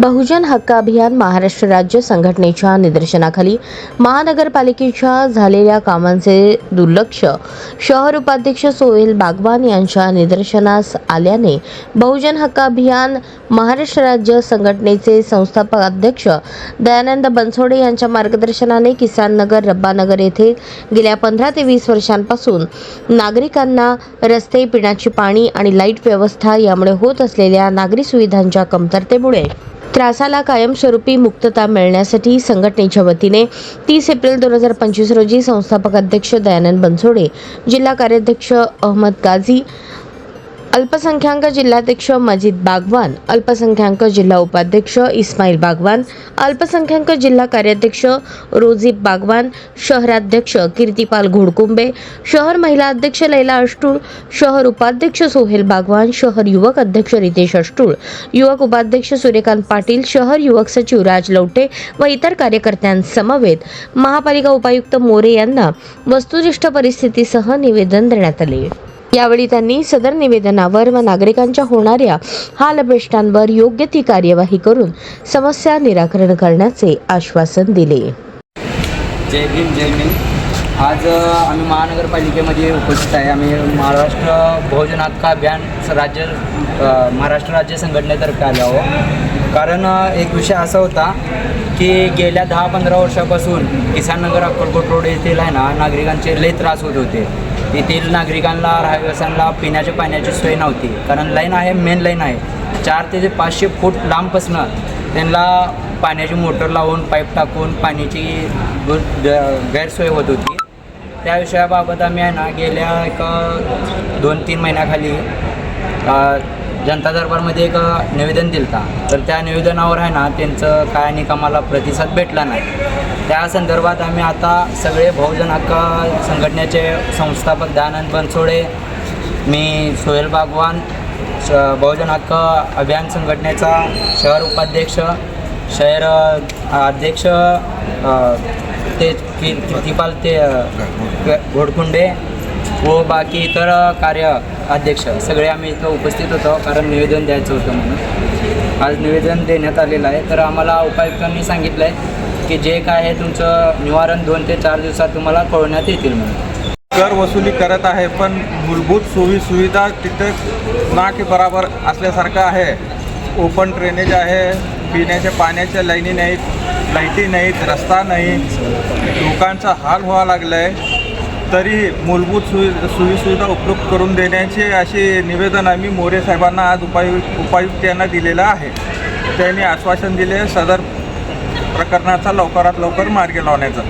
Bahujan Hakka Abhiyan Maharashtra राज्य संघटनेच्या निदर्शनाखाली महानगरपालिकेच्या झालेल्या कामांचे दुर्लक्ष. शहर उपाध्यक्ष सोहेल बागवान यांच्या निदर्शनास आल्याने बहुजन हक्क अभियान महाराष्ट्र राज्य संघटनेचे संस्थापक अध्यक्ष दयानंद बनसोडे यांच्या मार्गदर्शनाने किसान नगर रब्बानगर येथे गेल्या पंधरा ते वीस वर्षांपासून नागरिकांना रस्ते पिण्याचे पाणी आणि लाइट व्यवस्था यामुळे होत असलेल्या नागरी सुविधांच्या कमतरतेमुळे त्रासाला कायमस्वरूपी मुक्तता मिळण्यासाठी संघटनेच्या वतीने तीस एप्रिल दोन हजार पंचवीस रोजी संस्थापक अध्यक्ष दयानंद बनसोडे जिल्हा कार्याध्यक्ष अहमद गाझी अल्पसंख्याक जिल्हाध्यक्ष मजिद बागवान अल्पसंख्याक जिल्हा उपाध्यक्ष इस्माईल बागवान अल्पसंख्याक जिल्हा कार्याध्यक्ष रोजीब बागवान शहराध्यक्ष कीर्तिपाल घोडकुंबे शहर महिला अध्यक्ष लैला अष्टूळ शहर उपाध्यक्ष सोहेल बागवान शहर युवक अध्यक्ष रितेश अष्टूळ युवक उपाध्यक्ष सूर्यकांत पाटील शहर युवक सचिव राज लवटे व इतर कार्यकर्त्यांसमवेत महापालिका उपायुक्त मोरे यांना वस्तुनिष्ठ परिस्थितीसह निवेदन देण्यात आले. यावेळी त्यांनी सदर निवेदनावर व नागरिकांच्या होणाऱ्या हालअपेष्टांवर योग्य ती कार्यवाही करून समस्या निराकरण करण्याचे आश्वासन दिले. जय भीम जय भीम. आज आम्ही महानगरपालिकेमध्ये उपस्थित आहे. आम्ही महाराष्ट्र बहुजन हक्क अभियान राज्य महाराष्ट्र राज्य संघटनेतर्फे आलो आहोत. कारण एक विषय असा होता की गेल्या दहा पंधरा वर्षापासून किसान नगर अक्कलकोट रोड येथील आहे ना नागरिकांचे लय त्रास होत होते. येथील नागरिकांना रहिवाशांना पिण्याच्या पाण्याची सोय नव्हती. कारण लाईन आहे मेन लाईन आहे. चार ते पाचशे फूट लांबपासनं त्यांना पाण्याची मोटर लावून पाईप टाकून पाण्याची गैरसोय होत होती. त्या विषयाबाबत आम्ही आहे ना गेल्या एक दोन तीन महिन्याखाली जनता दरबारमध्ये एक निवेदन दिलं होता तर त्या निवेदनावर आहे ना त्यांचं काय निकामाला प्रतिसाद भेटला नाही. त्या संदर्भात आम्ही आता सगळे बहुजन हक्क संघटनेचे संस्थापक दयानंद बनसोडे मी सोहेल बागवान श बहुजन हक्क अभियान संघटनेचा शहर उपाध्यक्ष शहर अध्यक्ष ते की कीर्तिपाल ते ग- घोडकुंडे व बाकी इतर कार्य अध्यक्ष. सगळे आम्ही इथं उपस्थित होतो कारण निवेदन द्यायचं होतं म्हणून. आज निवेदन देण्यात आलेलं आहे. तर आम्हाला उपायुक्तांनी सांगितलं आहे की जे काय आहे तुमचं निवारण दोन ते चार दिवसात तुम्हाला कळवण्यात येतील म्हणून. कर वसुली करत आहे पण मूलभूत सोयी सुविधा तिथे ना की बराबर असल्यासारखं आहे. ओपन ड्रेनेज आहे पिण्याच्या पाण्याच्या लाईनी नाहीत लाईटी नाहीत रस्ता नाही. लोकांचा हाल व्हावा लागला आहे तरी मूलभूत सुवि सोयीसुविधा उपलब्ध करून देण्याचे असे निवेदन आम्ही मोरे साहेबांना आज उपायु उपायुक्त यांना दिलेलं आहे. त्यांनी आश्वासन दिले सदर प्रकरणाचा लवकरात लवकर मार्ग लावण्याचा.